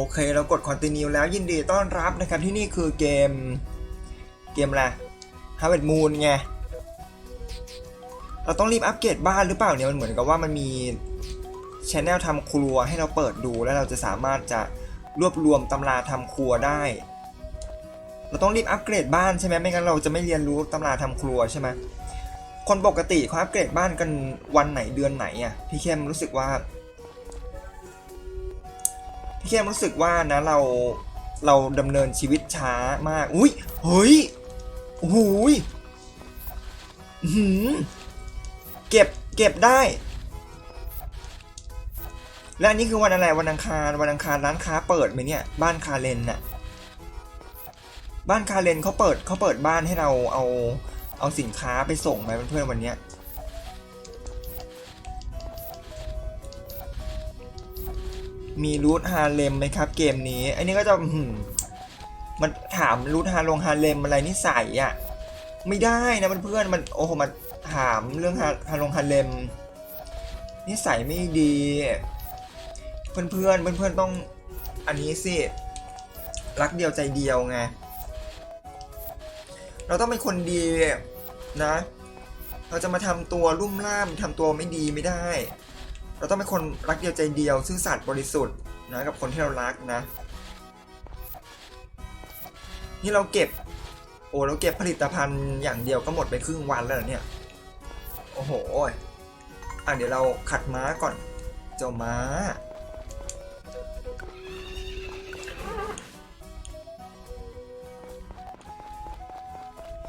โอเคเรากด continue แล้วยินดีต้อนรับนะครับที่นี่คือเกม เกมอะไร Harvest Moon ไง เราต้องรีบอัปเกรดบ้านหรือเปล่าเนี่ยมันเหมือนกับว่ามันมีช anel ทำครัวให้เราเปิดดูแล้วเราจะสามารถจะรวบรวมตำราทำครัวได้ เราต้องรีบอัปเกรดบ้านใช่ไหมไม่งั้นเราจะไม่เรียนรู้ตำราทำครัวใช่ไหมคนปกติเขาอัปเกรดบ้านกันวันไหนเดือนไหนอะพี่เข้มรู้สึกว่า พี่เข้มรู้สึกว่านะเราเราดำเนินชีวิตช้ามาก อุ้ยเฮ้ยโอ้โหยหือเก็บเก็บได้ และอันนี้คือวันอะไรวันอังคารวันอังคารร้านค้าเปิดไหมเนี่ย บ้านคาเลนน่ะบ้านคาเลนเขาเปิดเขาเปิดบ้านให้เราเอาเอาสินค้าไปส่งไหมเพื่อนๆวันเนี้ย มีรูทฮาเลมไหมครับ เกมนี้ อันนี้ก็จะมันถามรูทฮาลงฮาเลมอะไรนี่ใส่อะไม่ได้นะเพื่อนๆมันโอ้โหมาถามเรื่องฮาฮาลงฮาเลมนิสัยไม่ดี เพื่อนเพื่อนๆเพื่อนต้องอันนี้สิรักเดียวใจเดียวไงเราต้องเป็นคนดีนะ เราจะมาทำตัวลุ่มล่ามทำตัวไม่ดีไม่ได้ เราต้องเป็นคนรักเดียวใจเดียวซื่อสัตย์บริสุทธิ์นะกับคนที่เรารักนะ นี่เราเก็บ โอ้เราเก็บผลิตภัณฑ์อย่างเดียวก็หมดไปครึ่งวันแล้วเหรอเนี่ย โอ้โหอะเดี๋ยวเราขัดม้าก่อน เจ้าม้า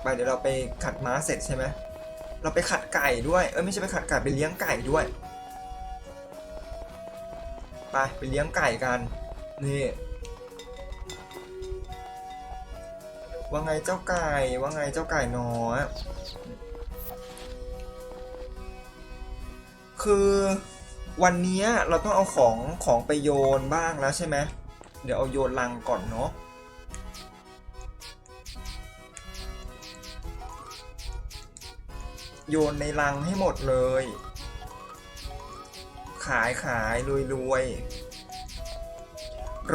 ไปเดี๋ยวเราไปขัดม้าเสร็จใช่ไหมเราไปขัดไก่ด้วย เออไม่ใช่ไปขัดไก่ไปเลี้ยงไก่ด้วย ไปไปเลี้ยงไก่กัน นี่ ว่าไงเจ้าไก่ ว่าไงเจ้าไก่น้อยคือวันนี้เราต้องเอาของของไปโยนบ้างแล้วใช่ไหมเดี๋ยวเอาโยนลังก่อนเนาะโยนในลังให้หมดเลยายขายรวยรวย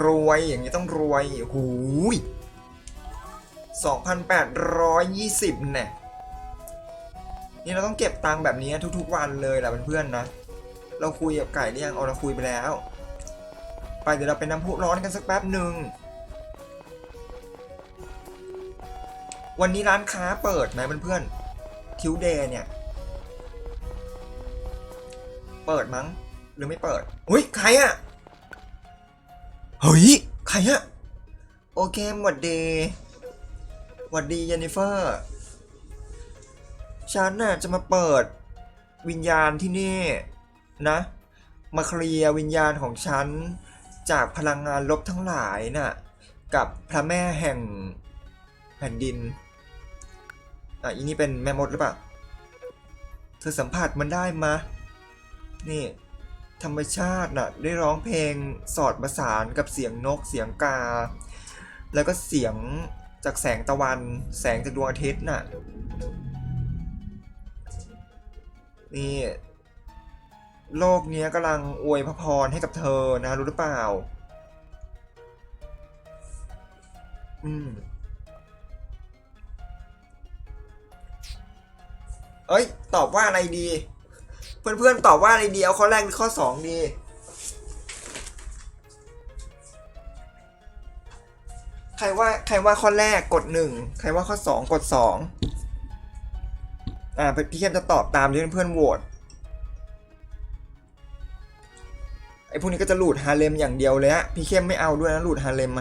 รวยอย่างนี้ต้องรวยหูย2,820เนี่ยนี่เราต้องเก็บตังค์แบบนี้ทุกๆวันเลยแหละเพื่อนๆนะ เราคุยกับไก่หรือยังเอาเราคุยไปแล้ว ไปเดี๋ยวเราไปน้ำพุร้อนกันสักแป๊บหนึ่งวันนี้ร้านค้าเปิดไหมเพื่อนๆทิวเดย์เนี่ย เปิดมั้ง หรือไม่เปิดอุ้ยใครอะเฮ้ยใครอะโอเคหวัดดีหวัดดีเยนนิเฟอร์ฉันน่ะจะมาเปิดวิญญาณที่นี่นะ มาเคลียร์วิญญาณของฉัน จากพลังงานลบทั้งหลายน่ะกับพระแม่แห่งแผ่นดินอะอีนี่เป็นแม่มดหรือเปล่าเธอสัมผัสมันได้มะนี่ ธรรมชาติน่ะได้ร้องเพลงสอดประสานกับเสียงนกเสียงกา แล้วก็เสียงจากแสงตะวัน แสงจากดวงอาทิตย์น่ะนี่โลกเนี้ยกำลังอวยพระพรให้กับเธอนะรู้หรือเปล่า อืม เอ้ย ตอบว่าอะไรดี เพื่อนๆตอบว่าอะไรดีเอาข้อแรกหรือข้อสองดีใครว่าใครว่าข้อแรกกดหนึ่งใครว่าข้อสองกดสองอ่าพี่เข้มจะตอบตามที่เพื่อนๆโหวตไอ้พวกนี้ก็จะหลุดฮาเลมอย่างเดียวเลยฮะพี่เข้มไม่เอาด้วยนะหลุดฮาเลมม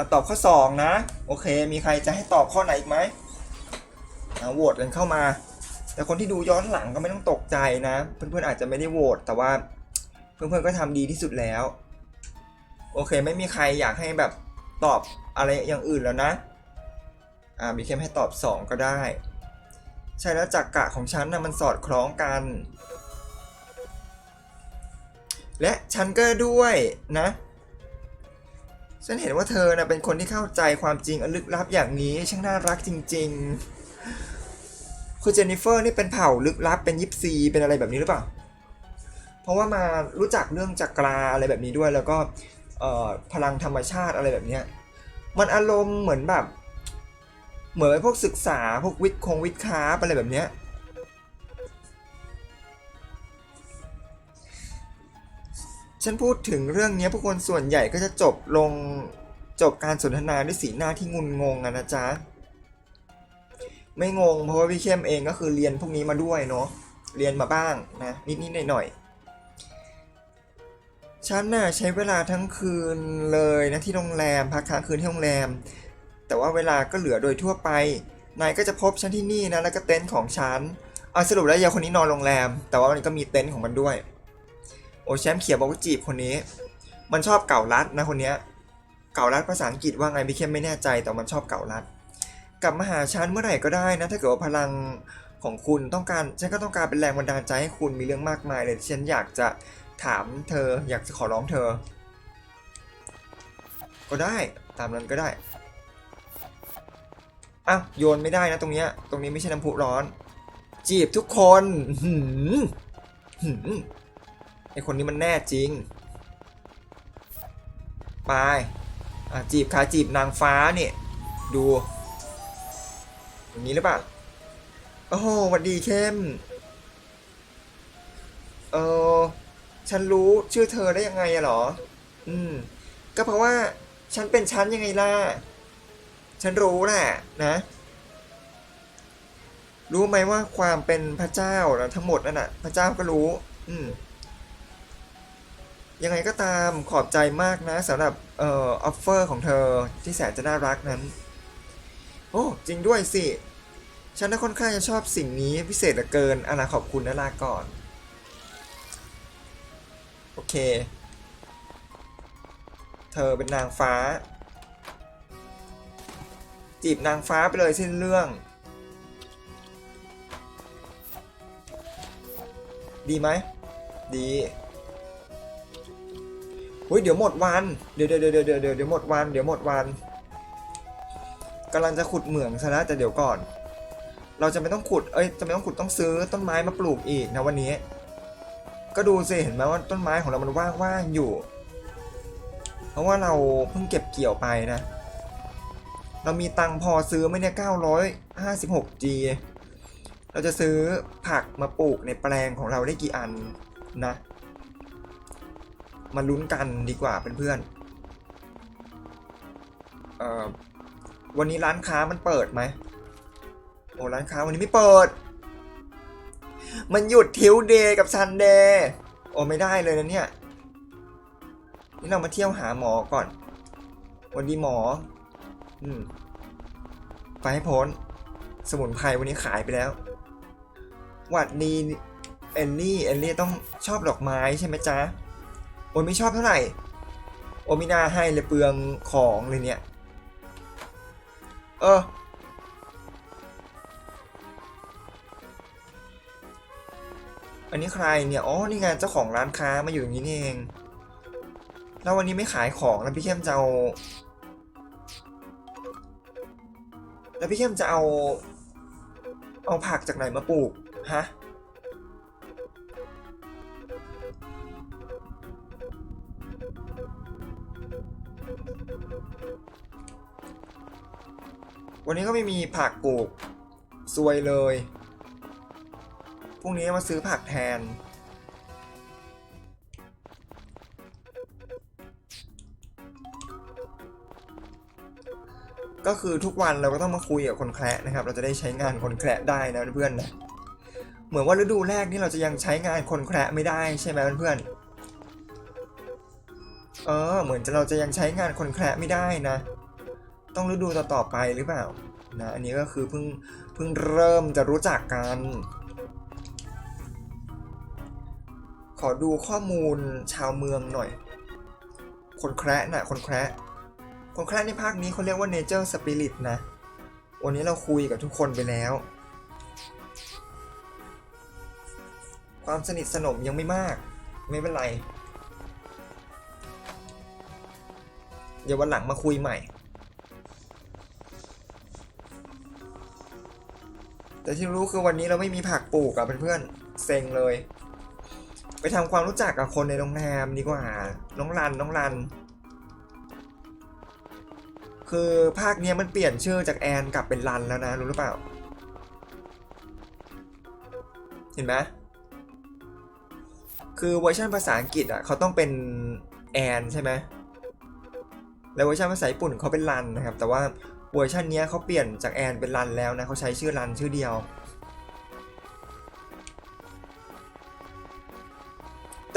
าตอบข้อสองนะ โอเค มีใครจะให้ตอบข้อไหนอีกไหม โหวตกันเข้ามา แต่คนที่ดูย้อนหลังก็ไม่ต้องตกใจนะ เพื่อนๆอาจจะไม่ได้โหวตแต่ว่าเพื่อนๆก็ทำดีที่สุดแล้ว โอเค ไม่มีใครอยากให้แบบตอบอะไรอย่างอื่นแล้วนะอ่ามีเข้มให้ตอบ 2 ก็ได้ ใช่แล้วจักกะของฉันนะมันสอดคล้องกัน และฉันก็ด้วยนะ ฉันเห็นว่าเธอนะเป็นคนที่เข้าใจความจริงอันลึกลับอย่างนี้ช่างน่ารักจริง ๆ คือเจนนิเฟอร์นี่เป็นเผ่าลึกลับเป็นยิปซีเป็นอะไรแบบนี้หรือเปล่าผราะว่ามารู้จักเรื่องจักราอะไรแบบนี้ด้วย แล้วก็พลังธรรมชาติอะไรแบบนี้มันอารมณ์เหมือนแบบ เหมือนพวกศึกษาพวกวิทย์คงวิทย์คราอะไรแบบนี้ฉันพูดถึงเรื่องนี้ผู้คนส่วนใหญ่ก็จะจบลงจบการสนทนาด้วยสีหน้าที่งุนงงอะนะจ๊ะ ไม่งงเพราะว่าพี่เข้มเองก็คือเรียนพวกนี้มาด้วยเนาะเรียนมาบ้างนะนิดๆหน่อยๆฉันน่ะใช้เวลาทั้งคืนเลยนะที่โรงแรมพักค้างคืนที่โรงแรม แต่ว่าเวลาก็เหลือโดยทั่วไปนายก็จะพบฉันที่นี่นะแล้วก็เต็นท์ของฉันเอาสรุปแล้วยาคนนี้นอนโรงแรม แต่ว่ามันก็มีเต็นท์ของมันด้วย โอแชมป์เขียวบอกว่าจีบคนนี้ มันชอบเก่ารัดนะคนเนี้ยเก่ารัดภาษาอังกฤษว่าไงพี่เข้มไม่แน่ใจแต่มันชอบเก่ารัด กลับมาหาฉันเมื่อไหร่ก็ได้นะ ถ้าเกิดว่าพลังของคุณต้องการฉันก็ต้องการเป็นแรงบันดาลใจให้คุณมีเรื่องมากมายเลยที่ฉันอยากจะถามเธออยากจะขอร้องเธอ ก็ได้ตามนั้นก็ได้อ้าวโยนไม่ได้นะตรงเนี้ยตรงนี้ไม่ใช่น้ำพุร้อน จีบทุกคนหืมหืมไอคนนี้มันแน่จริง ไปอะจีบขาจีบนางฟ้าเนี่ยดู อย่างนี้หรือเปล่า โอ้โหวัดดีเข้ม เออ ฉันรู้ชื่อเธอได้ยังไงอะหรอ อืม ก็เพราะว่าฉันเป็นฉันยังไงล่ะ ฉันรู้แหละนะ รู้ไหมว่าความเป็นพระเจ้านะทั้งหมดนั่นน่ะ พระเจ้าก็รู้ อืม ยังไงก็ตามขอบใจมากนะสำหรับเอ่อออฟเฟอร์ของเธอที่แสนจะน่ารักนั้น โอ้ จริงด้วยสิ ฉันค่อนข้างจะชอบสิ่งนี้พิเศษเหลือเกินอานาขอบคุณนะลาก่อน โอเค เธอเป็นนางฟ้า จีบนางฟ้าไปเลยสิ้นเรื่อง ดีไหม ดีเฮ้ยเดี๋ยวหมดวันเดี๋ยวเดี๋ยวเดี๋ยวเดี๋ยวเดี๋ยวเดี๋ยวหมดวัน เดี๋ยวหมดวันกำลังจะขุดเหมืองซะแล้วแต่เดี๋ยวก่อน เราจะไม่ต้องขุด เอ้ยจะไม่ต้องขุดต้องซื้อต้นไม้มาปลูกอีกนะวันนี้ ก็ดูสิเห็นไหมว่าต้นไม้ของเรามันว่างๆอยู่ เพราะว่าเราเพิ่งเก็บเกี่ยวไปนะ เรามีตังพอซื้อไหมเนี่ย 956G เราจะซื้อผักมาปลูกในแปลงของเราได้กี่อันนะ มาลุ้นกันดีกว่าเพื่อนๆวันนี้ร้านค้ามันเปิดไหม โอ้ร้านค้าวันนี้ไม่เปิด มันหยุดทิวเดย์กับซันเดย์โอ้ไม่ได้เลยนะเนี่ย นี่เรามาเที่ยวหาหมอก่อน วันดีหมอ อืม ไปให้พ้น สมุนไพรวันนี้ขายไปแล้ว หวัดดีเอลลี่ เอลลี่ต้องชอบดอกไม้ใช่ไหมจ๊ะ โอ้ไม่ชอบเท่าไหร่ โอไม่น่าให้เลยเปลืองของเลยเนี่ย เออ อันนี้ใครเนี่ย อ๋อ นี่ไงเจ้าของร้านค้ามาอยู่อย่างนี้นี่เอง แล้ววันนี้ไม่ขายของแล้วพี่เข้มจะเอา แล้วพี่เข้มจะเอา เอาผักจากไหนมาปลูก ฮะ วันนี้ก็ไม่มีผักปลูกซวยเลย พรุ่งนี้มาซื้อผักแทน ก็คือทุกวันเราก็ต้องมาคุยกับคนแคระนะครับ เราจะได้ใช้งานคนแคระได้นะเพื่อนนะเหมือนว่าฤดูแรกนี่เราจะยังใช้งานคนแคระไม่ได้ใช่ไหมเพื่อนเออ เหมือนจะเราจะยังใช้งานคนแคระไม่ได้นะ ต้องฤดูต่อๆไปหรือเปล่านะอันนี้ก็คือเพิ่งเพิ่งเริ่มจะรู้จักกัน ขอดูข้อมูลชาวเมืองหน่อย คนแคระน่ะ คนแคระคนแคระในภาคนี้เขาเรียกว่า Nature Spirit นะ วันนี้เราคุยกับทุกคนไปแล้ว ความสนิทสนมยังไม่มาก ไม่เป็นไร เดี๋ยววันหลังมาคุยใหม่ แต่ที่รู้คือวันนี้เราไม่มีผักปลูกอะเพื่อนๆเซ็งเลย ไปทำความรู้จักกับคนในโรงแรมดีกว่า น้องรัน น้องรัน คือภาคเนี้ยมันเปลี่ยนชื่อจากแอนกลับเป็นรันแล้วนะ รู้หรือเปล่า เห็นไหมคือเวอร์ชันภาษาอังกฤษอะเขาต้องเป็นแอนใช่ไหมแล้วเวอร์ชันภาษาญี่ปุ่นเขาเป็นรันนะครับ แต่ว่าเวอร์ชันเนี้ยเขาเปลี่ยนจากแอนเป็นรันแล้วนะเขาใช้ชื่อรันชื่อเดียว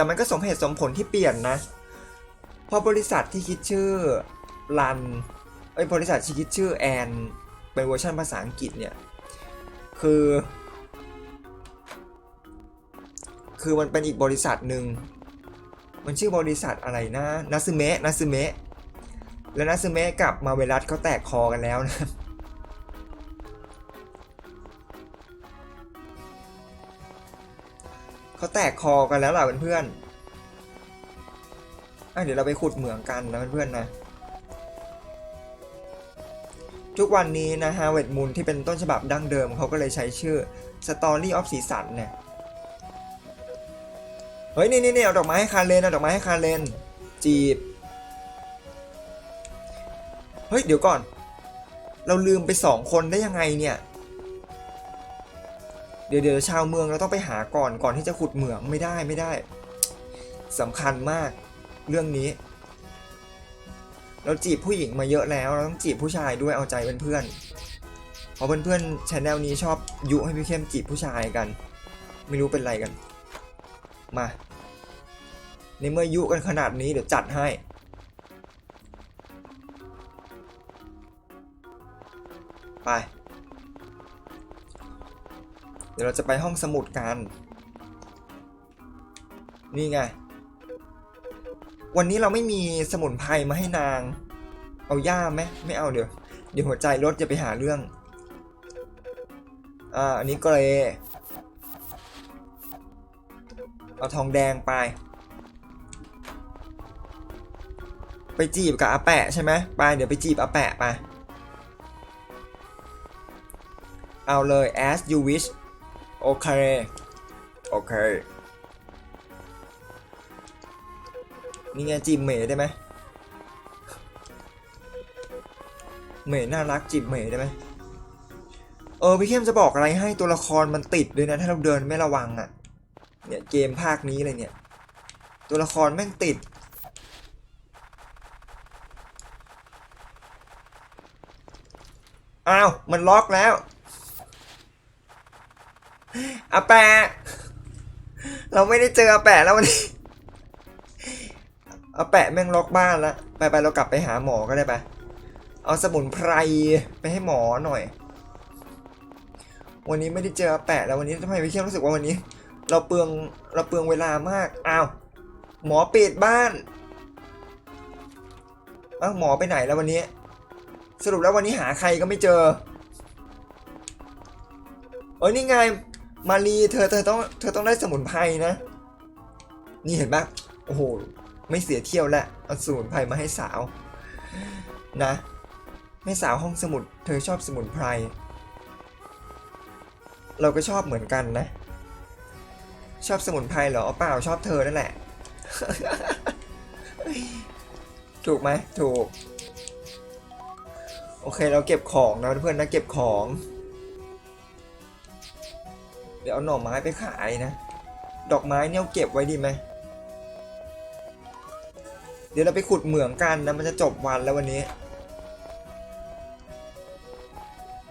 แต่มันก็สมเหตุสมผลที่เปลี่ยนนะเพราะบริษัทที่คิดชื่อรันเอ้บริษัทที่คิดชื่อแอนเป็นเวอร์ชันภาษาอังกฤษเนี่ย คือ คือมันเป็นอีกบริษัทหนึ่งมันชื่อบริษัทอะไรนะนาซึเมะนาซึเมะแล้วนาซึเมะกับมาเวลัสเขาแตกคอกันแล้วนะ เขาแตกคอกันแล้วล่ะเพื่อนๆอะเดี๋ยวเราไปขุดเหมืองกันนะเพื่อนๆนะ ทุกวันนี้นะฮะเวทมูลที่เป็นต้นฉบับดั้งเดิมเขาก็เลยใช้ชื่อ Story of สีสันเนี่ยเฮ้ยนี่นี่นี่เอาดอกไม้ให้คาเลนเอาดอกไม้ให้คาเลนจีบ เฮ้ย เดี๋ยวก่อน เราลืมไปสองคนได้ยังไงเนี่ย เดี๋ยวเดี๋ยวชาวเมืองเราต้องไปหาก่อนก่อนที่จะขุดเหมืองไม่ได้ไม่ได้สำคัญมากเรื่องนี้ เราจีบผู้หญิงมาเยอะแล้ว เราต้องจีบผู้ชายด้วยเอาใจเพื่อนๆเพราะเพื่อนๆชแนลนี้ชอบยุให้พี่เข้มจีบผู้ชายกัน ไม่รู้เป็นไรกัน มาในเมื่อยุกันขนาดนี้เดี๋ยวจัดให้ไป ดี๋ยวเราจะไปห้องสมุดกัน นี่ไง วันนี้เราไม่มีสมุนไพรมาให้นาง เอาย่าไหมไม่เอาเดี๋ยว เดี๋ยวหัวใจรถจะไปหาเรื่อง อ่า อันนี้เกรเอาทองแดงไป ไปจีบกับอาแปะใช่ไหมไป เดี๋ยวไปจีบอาแปะไปเอาเลย as you wish โอเค โอเค นี่ไงจีบเหมยได้ไหมเหมยน่ารักจีบเหมยได้ไหมเออพี่เข้มจะบอกอะไรให้ตัวละครมันติดด้วยนะ ถ้าเราเดินไม่ระวังอะ่ะ เนี่ยเกมภาคนี้เลยเนี่ย ตัวละครแม่งติด อ้าว มันล็อกแล้ว อาแปะเราไม่ได้เจออาแปะแล้ววันนี้อาแปะแม่งล็อกบ้านแล้วไปไปเรากลับไปหาหมอก็ได้ไปเอาสมุนไพรไปให้หมอหน่อย วันนี้ไม่ได้เจออาแปะแล้ววันนี้ทำไมพี่เข้มรู้สึกว่าวันนี้ เราเปลืองเราเปลืองเวลามากอ้าวหมอปิดบ้านอ้าวหมอไปไหนแล้ววันนี้ สรุปแล้ววันนี้หาใครก็ไม่เจอเอ้ยนี่ไง มารีเธอเธอต้องเธอต้องได้สมุนไพรนะ นี่เห็นปะโอ้โห ไม่เสียเที่ยวแล้วเอาสมุนไพรมาให้สาว นะให้สาวห้องสมุด เธอชอบสมุนไพร เราก็ชอบเหมือนกันนะ ชอบสมุนไพรเหรอเปล่าชอบเธอนั่นแหละ ถูกไหมถูก โอเคเราเก็บของนะเพื่อนนะเก็บของ เดี๋ยวเอาหน่อไม้ไปขายนะ ดอกไม้เนี่ยเอาเก็บไว้ดีไหม เดี๋ยวเราไปขุดเหมืองกันนะมันจะจบวันแล้ววันนี้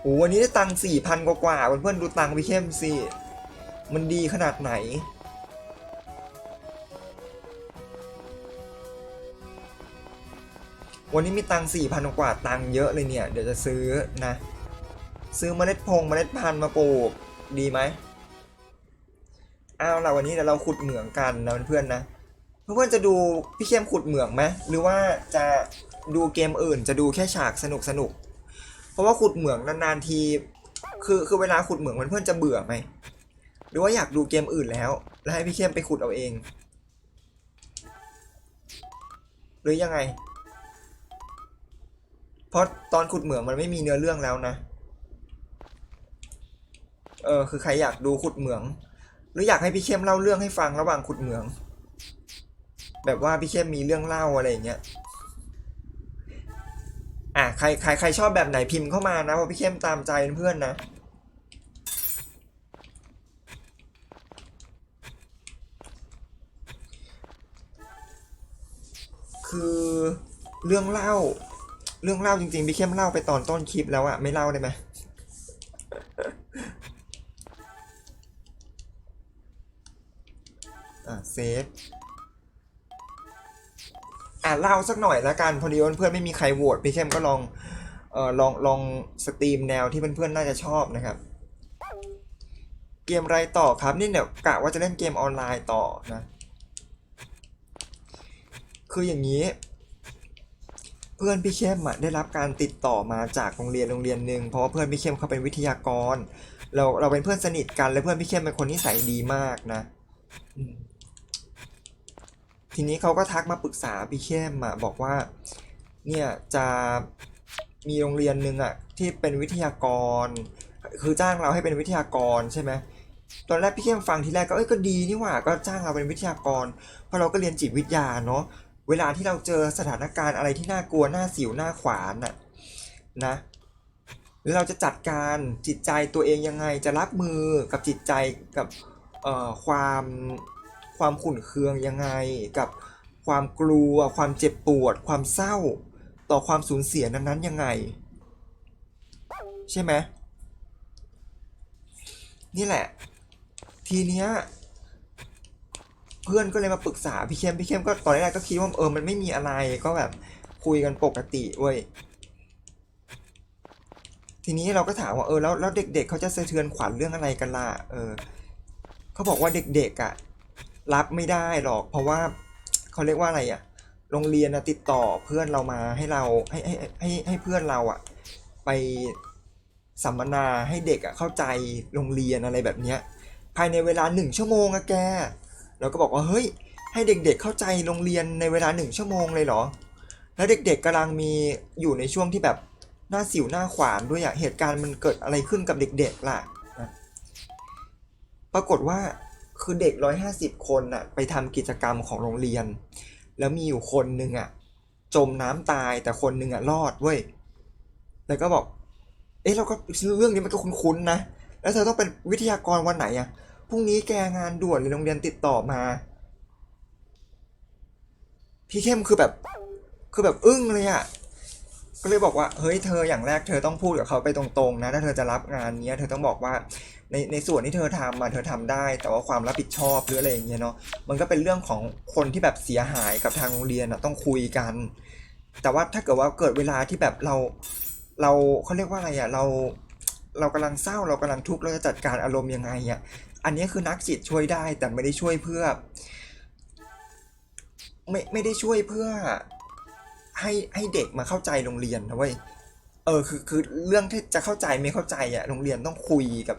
โอ้วันนี้ได้ตังค์สี่พันกว่าเพื่อนๆดูตังค์พี่เข้มสิมันดีขนาดไหน วันนี้มีตังค์สี่พันกว่าตังค์เยอะเลยเนี่ย เดี๋ยวจะซื้อนะ ซื้อมเมล็ดพงมเมล็ดพันธุ์มาปลูก ดีไหม เอาล่ะวันนี้เดี๋ยวเราขุดเหมืองกันนะเพื่อนๆนะเพื่อนๆจะดูพี่เข้มขุดเหมืองไหมหรือว่าจะดูเกมอื่นจะดูแค่ฉากสนุกสนุกๆเพราะว่าขุดเหมืองนานๆที คือคือเวลาขุดเหมืองเพื่อนๆจะเบื่อไหมหรือว่าอยากดูเกมอื่นแล้ว แล้วให้พี่เข้มไปขุดเอาเอง หรือยังไง เพราะตอนขุดเหมืองมันไม่มีเนื้อเรื่องแล้วนะ เออคือใครอยากดูขุดเหมือง หรืออยากให้พี่เข้มเล่าเรื่องให้ฟังระหว่างขุดเหมือง แบบว่าพี่เข้มมีเรื่องเล่าอะไรอย่างเงี้ยอะใครใครใครชอบแบบไหนพิมพ์เข้ามานะเพราะพี่เข้มตามใจเพื่อนนะคือเรื่องเล่า เรื่องเล่าจริงๆพี่เข้มเล่าไปตอนต้นคลิปแล้วอะไม่เล่าได้ไหม อะเซฟอะเล่าสักหน่อยละกันพอดีว่าเพื่อนไม่มีใครโหวตพี่เข้มก็ลองเอ่อลองลองสตรีมแนวที่เพื่อนๆน่าจะชอบนะครับ เกมไรต่อครับนี่เนี่ยกะว่าจะเล่นเกมออนไลน์ต่อนะ คืออย่างนี้ เพื่อนพี่เข้มอะได้รับการติดต่อมาจากโรงเรียนโรงเรียนหนึ่งเพราะว่าเพื่อนพี่เข้มเขาเป็นวิทยากร เราเราเป็นเพื่อนสนิทกันและเพื่อนพี่เข้มเป็นคนนิสัยดีมากนะอื ทีนี้เขาก็ทักมาปรึกษาพี่เข้มอะบอกว่าเนี่ยจะมีโรงเรียนหนึ่งอะที่เป็นวิทยากร คือจ้างเราให้เป็นวิทยากรใช่ไหมตอนแรกพี่เข้มฟังทีแรกก็เอ้ยก็ดีนี่หว่าก็จ้างเราเป็นวิทยากร เพราะเราก็เรียนจิตวิทยาเนาะเวลาที่เราเจอสถานการณ์อะไรที่น่ากลัวหน้าสิวหน้าขวานน่ะนะแล้วเราจะจัดการจิตใจตัวเองยังไงจะรับมือกับจิตใจกับเอ่อความ ความขุ่นเคืองยังไง กับความกลัว ความเจ็บปวด ความเศร้า ต่อความสูญเสียนั้นๆยังไง ใช่ไหมนี่แหละ ทีเนี้ยเพื่อนก็เลยมาปรึกษาพี่เข้มพี่เข้มก็ตอนแรกก็คิดว่าเออมันไม่มีอะไรก็แบบคุยกันปกติเว้ยทีนี้เราก็ถามว่าเออแล้วแล้วเด็กๆ เขาจะสะเทือนขวัญเรื่องอะไรกันล่ะเออเขาบอกว่าเด็กๆอะ รับไม่ได้หรอก เพราะว่าเขาเรียกว่าอะไรอะโรงเรียนนะติดต่อเพื่อนเรามาให้เราให้ให้ให้ให้เพื่อนเราอะไปสัมมนาให้เด็กอะเข้าใจโรงเรียนอะไรแบบเนี้ยภายในเวลาหนึ่งชั่วโมงอะแกเราก็บอกว่าเฮ้ยให้เด็กๆเข้าใจโรงเรียนในเวลาหนึ่งชั่วโมงเลยเหรอ แล้วเด็กๆกำลังมีอยู่ในช่วงที่แบบหน้าสิวหน้าขวานด้วยอะเหตุการณ์มันเกิดอะไรขึ้นกับเด็กๆล่ะนะปรากฏว่า คือเด็กร้อยห้าสิบคนอะไปทำกิจกรรมของโรงเรียน แล้วมีอยู่คนหนึ่งอะจมน้ำตายแต่คนหนึ่งอะรอดเว้ยแล้วก็บอก เอ๊ะเราก็เรื่องนี้มันก็คุ้นๆนะแล้วเธอต้องเป็นวิทยากรวันไหนอะพรุ่งนี้แกงานด่วนเลยโรงเรียนติดต่อมา พี่เข้มคือแบบ คือแบบอึ้งเลยอะก็เลยบอกว่าเฮ้ยเธออย่างแรกเธอต้องพูดกับเขาไปตรงๆนะถ้าเธอจะรับงานเนี้ย เธอต้องบอกว่า ในในส่วนที่เธอทำมาเธอทำได้ แต่ว่าความรับผิดชอบหรืออะไรอย่างเงี้ยเนาะมันก็เป็นเรื่องของคนที่แบบเสียหายกับทางโรงเรียนอะต้องคุยกัน แต่ว่าถ้าเกิดว่าเกิดเวลาที่แบบเราเราเขาเรียกว่าอะไรอะเราเรากำลังเศร้าเรากำลังทุกข์เราจะจัดการอารมณ์ยังไงอะอันนี้คือนักจิตช่วยได้แต่ไม่ได้ช่วยเพื่อ ไม่ไม่ได้ช่วยเพื่อให้ให้เด็กมาเข้าใจโรงเรียนนะเว้ย ออคือคือเรื่องที่จะเข้าใจไม่เข้าใจอะโรงเรียนต้องคุยกับ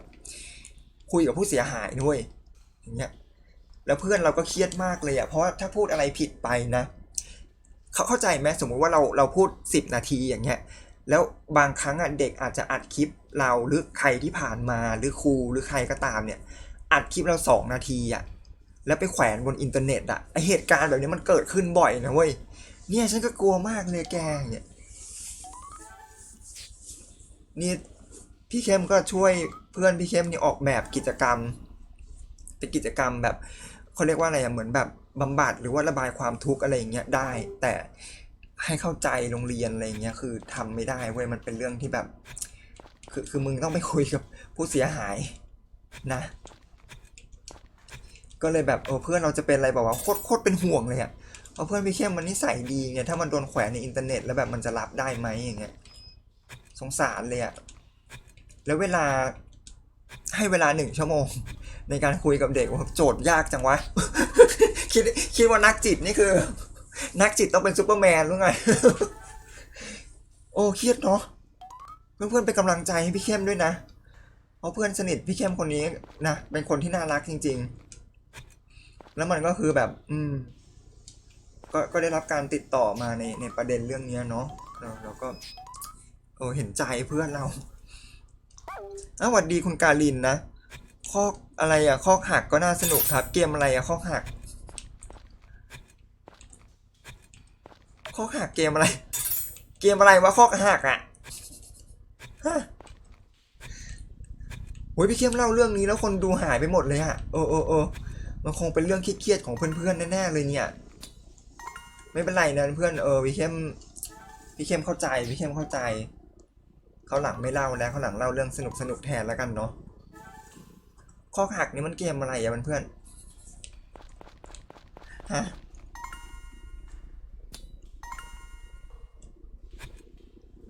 คุยกับผู้เสียหายด้วยอย่างเงี้ยแล้วเพื่อนเราก็เครียดมากเลยอะเพราะถ้าพูดอะไรผิดไปนะเขาเข้าใจไหมสมมุติว่าเราเราพูดสิบนาทีอย่างเงี้ยแล้วบางครั้งอะเด็กอาจจะอัดคลิปเราหรือใครที่ผ่านมาหรือครูหรือใครก็ตามเนี่ย อัดคลิปเราสองนาทีอะแล้วไปแขวนบนอินเทอร์เน็ตอะไอเหตุการณ์แบบนี้มันเกิดขึ้นบ่อยนะเว้ยเนี่ยฉันก็กลัวมากเลยแกเนี่ย นี่พี่เข้มก็ช่วยเพื่อนพี่เข้มนี่ออกแบบกิจกรรม เป็นกิจกรรมแบบเขาเรียกว่าอะไรอะเหมือนแบบบำบัดหรือว่าระบายความทุกข์อะไรอย่างเงี้ยได้ แต่ให้เข้าใจโรงเรียนอะไรอย่างเงี้ยคือทำไม่ได้เว้ยมันเป็นเรื่องที่แบบ คือคือมึงต้องไปคุยกับผู้เสียหายนะ ก็เลยแบบเออเพื่อนเราจะเป็นอะไรบอกว่าโคตรโคตรเป็นห่วงเลยอะเพราะเพื่อนพี่เข้มมันนิสัยดีไงถ้ามันโดนแขวนในอินเทอร์เน็ตแล้วแบบมันจะรับได้ไหมอย่างเงี้ย สงสารเลยอะแล้วเวลาให้เวลาหนึ่งชั่วโมง ในการคุยกับเด็กว่าโจทย์ยากจังวะ คิดคิดว่านักจิตนี่คือ นักจิตต้องเป็นซูเปอร์แมนหรือไง โอ้เครียดเนาะเพื่อนๆเป็นกำลังใจให้พี่เข้มด้วยนะเพราะเพื่อนสนิทพี่เข้มคนนี้นะเป็นคนที่น่ารักจริง ๆ แล้วมันก็คือแบบ อืม ก็ก็ได้รับการติดต่อมาในในประเด็นเรื่องนี้เนาะเราเราก็ ออเห็นใจเพื่อนเราอ้าวสวัสดีคุณกาลินนะคอกอะไรอะคอกหักก็น่าสนุกครับ เกมอะไรอะคอกหักคอกหักเกมอะไร เกมอะไรวะคอกหักอะฮะโอ้ยพี่เข้มเล่าเรื่องนี้แล้วคนดูหายไปหมดเลยอะเออเออเอมันคงเป็นเรื่องเครียดๆของเพื่อนๆแน่ๆเลยเนี่ย ไม่เป็นไรนะเพื่อนเออพี่เข้มพี่เข้มเข้าใจพี่เข้มเข้าใจ เขาหลังไม่เล่าแล้วเขาหลังเล่าเรื่องสนุกสนุกแทนแล้วกันเนาะข้อหักนี่มันเกมอะไรอะเพื่อนฮะ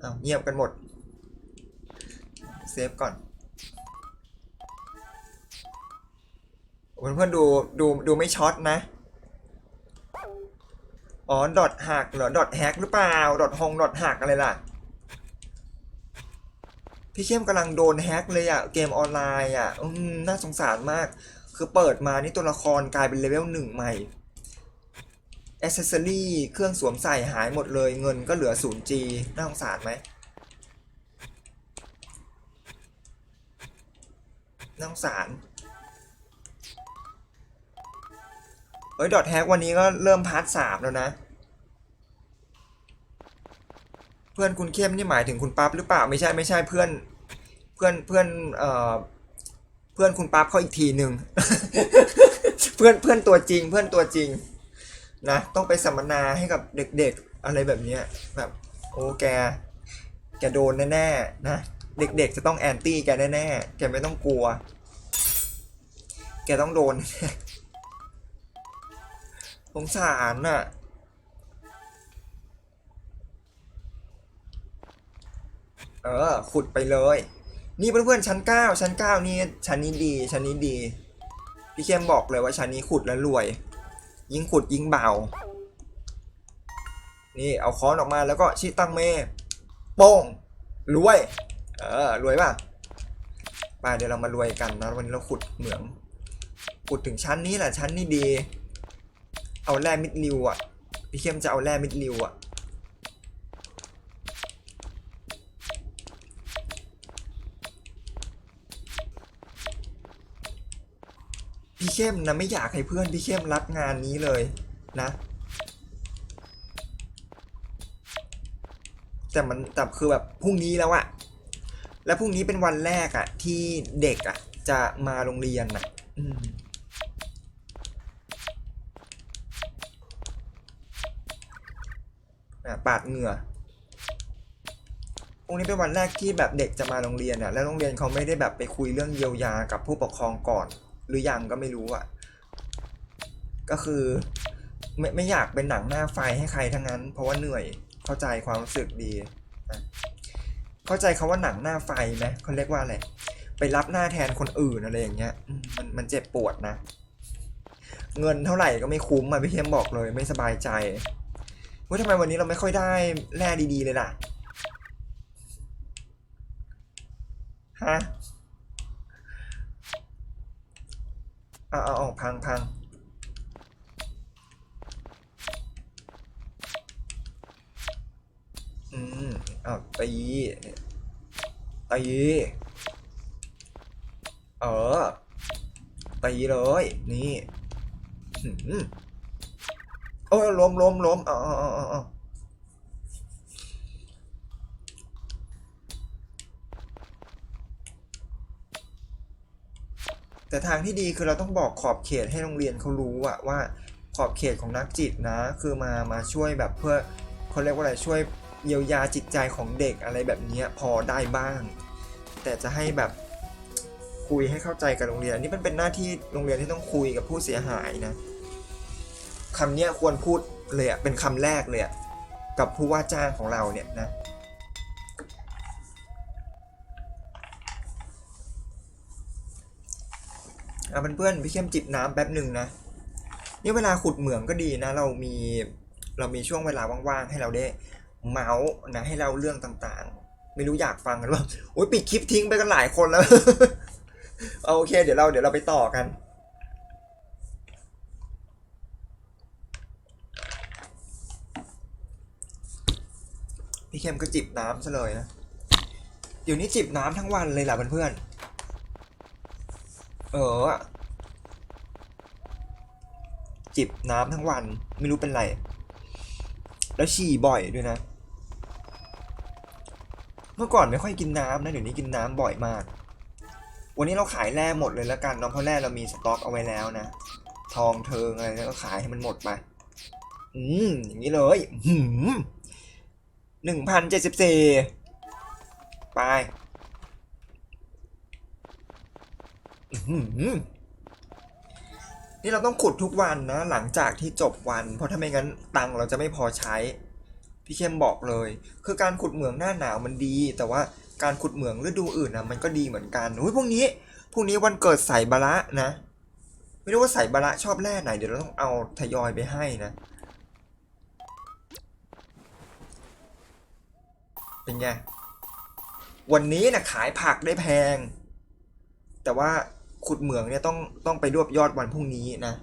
อ้าเงียบกันหมด เซฟก่อนเพื่อนๆดูดูดูไม่ช็อตนะ อ๋อ ดอทหักเหรอ ดอทแฮกหรือเปล่า ดอทฮงดอทหักอะไรล่ะ พี่เข้มกำลังโดนแฮกเลยอะเกมออนไลน์อะอืมน่าสงสารมาก คือเปิดมานี่ตัวละครกลายเป็นเลเวลหนึ่งใหม่อ c เซสซอรี่เครื่องสวมใส่หายหมดเลย เงินก็เหลือ 0G น่าสงสารไหมน่าสงสารเอ้ยดอทแฮกวันนี้ก็เริ่มพาร์ทสามแล้วนะ เพื่อนคุณเข้มนี่หมายถึงคุณปั๊บหรือเปล่าไม่ใช่ไม่ใช่เพื่อน เพื่อนเพื่อนเอ่อเพื่อนคุณปั๊บเขาอีกทีหนึ่งเพื่อนเพื่อนตัวจริง เพื่อนตัวจริงนะต้องไปสัมมนาให้กับเด็กๆอะไรแบบเนี้ยแบบโอ้แกแกโดนแน่ๆนะเด็กๆจะต้องแอนตี้แกแน่ๆแกไม่ต้องกลัว แกต้องโดนสงสารน่ะ เออ ขุดไปเลย นี่เพื่อนๆชั้นเก้าชั้นเก้านี่ชั้นนี้ดี ชั้นนี้ดี พี่เข้มบอกเลยว่าชั้นนี้ขุดแล้วรวย ยิ่งขุดยิ่งเบา นี่เอาค้อนออกมาแล้วก็ชี้ตั้งเมโป้งรวย เออรวยป่ะไปเดี๋ยวเรามารวยกันนะวันนี้เราขุดเหมือง ขุดถึงชั้นนี้แหละชั้นนี้ดี เอาแร่มิดริวอะพี่เข้มจะเอาแร่มิดริวอะ พี่เข้มนะไม่อยากให้เพื่อนพี่เข้มรับงานนี้เลยนะ แต่มันแต่คือแบบพรุ่งนี้แล้วอะแล้วพรุ่งนี้เป็นวันแรกอะที่เด็กอะจะมาโรงเรียนอะนะปาดเหงื่อพรุ่งนี้เป็นวันแรกที่แบบเด็กจะมาโรงเรียนอะแล้วโรงเรียนเขาไม่ได้แบบไปคุยเรื่องเยียวยากับผู้ปกครองก่อน หรือยังก็ไม่รู้อะ ก็คือไม่ไม่อยากเป็นหนังหน้าไฟให้ใครทั้งนั้น เพราะว่าเหนื่อยเข้าใจความรู้สึกดี เข้าใจคาว่าหนังหน้าไฟไหมเขาเรียกว่าอะไรไปรับหน้าแทนคนอื่นอะไรอย่างเงี้ยมมันมันเจ็บปวดนะ เงินเท่าไหร่ก็ไม่คุ้มอะพี่เข้มบอกเลยไม่สบายใจว่าทำไมวันนี้เราไม่ค่อยได้แร่ดีๆเลยล่ะฮะ เอาเอาเอาพังพังอืมเอาตีตีเออตีเลย นี่หืมโอ้ยล้มล้มล้มอาเอาเออาเอ แต่ทางที่ดีคือเราต้องบอกขอบเขตให้โรงเรียนเขารู้อะว่าขอบเขตของนักจิตนะ คือมามาช่วยแบบเพื่อเขาเรียกว่าอะไรช่วยเยียวยาจิตใจของเด็กอะไรแบบนี้พอได้บ้าง แต่จะให้แบบคุยให้เข้าใจกับโรงเรียนนนี้มันเป็นหน้าที่โรงเรียนที่ต้องคุยกับผู้เสียหายนะคำนี้ควรพูดเลยอะเป็นคำแรกเลยอะกับผู้ว่าจ้างของเราเนี่ยนะ อะเพื่อนๆพี่เข้มจิบน้ำแป๊บหนึ่งนะนี่เวลาขุดเหมืองก็ดีนะ เรามีเรามีช่วงเวลาว่างๆให้เราได้เมาส์นะให้เราเรื่องต่างๆ ไม่รู้อยากฟังกันว่าโอ้ยปิดคลิปทิ้งไปกันหลายคนแล้วเอาโอเค เดี๋ยวเราเดี๋ยวเราไปต่อกัน พี่เข้มก็จิบน้ำซะเลยนะเดี๋ยวนี้จิบน้ำทั้งวันเลยแหละเพื่อนๆ เออจิบน้ำทั้งวัน ไม่รู้เป็นไร แล้วฉี่บ่อยด้วยนะ เมื่อก่อนไม่ค่อยกินน้ำนะเดี๋ยวนี้กินน้ำบ่อยมาก วันนี้เราขายแร่หมดเลยแล้วกันเนาะเพราะแร่เรามีสต็อกเอาไว้แล้วนะ ทองเทิงอะไรแล้วก็ขายให้มันหมดไป อืมอย่างนี้เลยหืมหนึ่งพันเจ็ดสิบสี่ไป อื้อหือ นี่เราต้องขุดทุกวันนะ หลังจากที่จบวัน เพราะถ้าไม่งั้นตังค์เราจะไม่พอใช้ พี่เข้มบอกเลย คือการขุดเหมืองหน้าหนาวมันดี แต่ว่าการขุดเหมืองฤดูอื่นนะมันก็ดีเหมือนกันอุ้ยพรุ่งนี้พรุ่งนี้วันเกิดใส่บาระนะ ไม่รู้ว่าใส่บาระชอบแร่ไหน เดี๋ยวเราต้องเอาทยอยไปให้นะ เป็นไงวันนี้นะขายผักได้แพง แต่ว่า ขุดเหมืองเนี่ยต้องต้องไปรวบยอดวันพรุ่งนี้นะ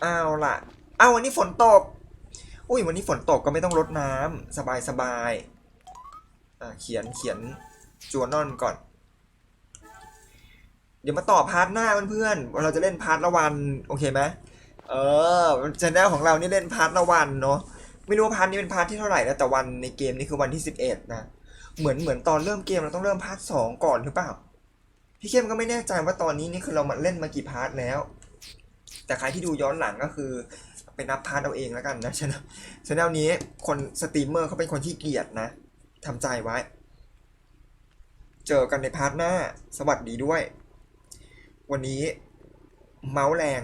เอาล่ะเอาวันนี้ฝนตก อุ้ยวันนี้ฝนตกก็ไม่ต้องรดน้ำสบายสบายอ่าเขียนเขียนจัวนอนก่อน เดี๋ยวมาต่อพาร์ทหน้าเพื่อนๆเราจะเล่นพาร์ทละวันโอเคไหมเออชแนลของเรานี่เล่นพาร์ทละวันเนาะไม่รู้ว่าพาร์ทนี้เป็นพาร์ทที่เท่าไหร่นะแต่วันในเกมนี้คือวันที่สิบเอ็ดนะ เหมือนเหมือนตอนเริ่มเกมเราต้องเริ่มพาร์ทสองก่อนหรือเปล่า พี่เข้มก็ไม่แน่ใจว่าตอนนี้นี่คือเรามาเล่นมากี่พาร์ทแล้ว แต่ใครที่ดูย้อนหลังก็คือไปนับพาร์ทเอาเองแล้วกันนะชแนลชแนลนี้คนสตรีมเมอร์เขาเป็นคนที่เกียจนะทำใจไว้ เจอกันในพาร์ทหน้า สวัสดีด้วย วันนี้เมาส์แรง